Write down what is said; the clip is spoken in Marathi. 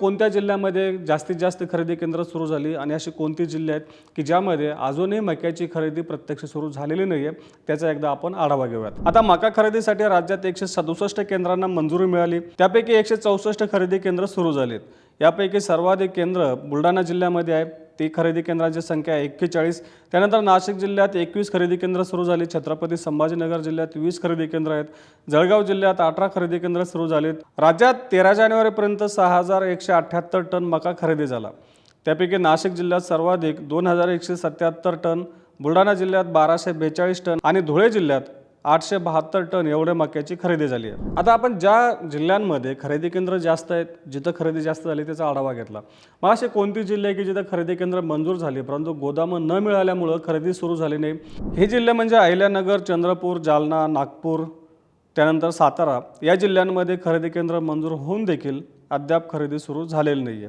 कोणत्या जिल्ह्यामध्ये जास्तीत जास्त खरेदी केंद्र सुरू झाली आणि अशी कोणती जिल्हे आहेत की ज्यामध्ये अजूनही मक्याची खरेदी प्रत्यक्ष सुरू झालेली नाही आहे त्याचा एकदा आपण आढावा घेऊयात. आता मका खरेदीसाठी राज्यात एकशे सदुसष्ट केंद्रांना मंजुरी मिळाली. त्यापैकी एकशे चौसष्ट खरेदी केंद्र सुरू झालीत. यापैकी सर्वाधिक केंद्र बुलढाणा जिल्ह्यामध्ये आहे. ती खरेदी केंद्रांची संख्या आहे एक्केचाळीस. त्यानंतर नाशिक जिल्ह्यात एकवीस खरेदी केंद्र सुरू झाली. छत्रपती संभाजीनगर जिल्ह्यात वीस खरेदी केंद्र आहेत. जळगाव जिल्ह्यात अठरा खरेदी केंद्र सुरू झालीत. राज्यात तेरा जानेवारीपर्यंत सहा हजार एकशे अठ्ठ्याहत्तर टन मका खरेदी झाला. त्यापैकी नाशिक जिल्ह्यात सर्वाधिक दोन हजार एकशे सत्याहत्तर टन बुलढाणा जिल्ह्यात बाराशे बेचाळीस टन आणि धुळे जिल्ह्यात आठशे बहात्तर टन एवढे मक्याची खरेदी झाली आहे. आता आपण ज्या जिल्ह्यांमध्ये खरेदी केंद्र जास्त आहेत जिथं खरेदी जास्त झाली त्याचा आढावा घेतला. मग असे कोणती जिल्हे आहे की जिथं खरेदी केंद्र मंजूर झाली परंतु गोदामं न मिळाल्यामुळं खरेदी सुरू झाली नाही? हे जिल्हे म्हणजे अहिल्यानगर चंद्रपूर जालना नागपूर त्यानंतर सातारा. या जिल्ह्यांमध्ये खरेदी केंद्र मंजूर होऊन देखील अद्याप खरेदी सुरू झालेली नाही आहे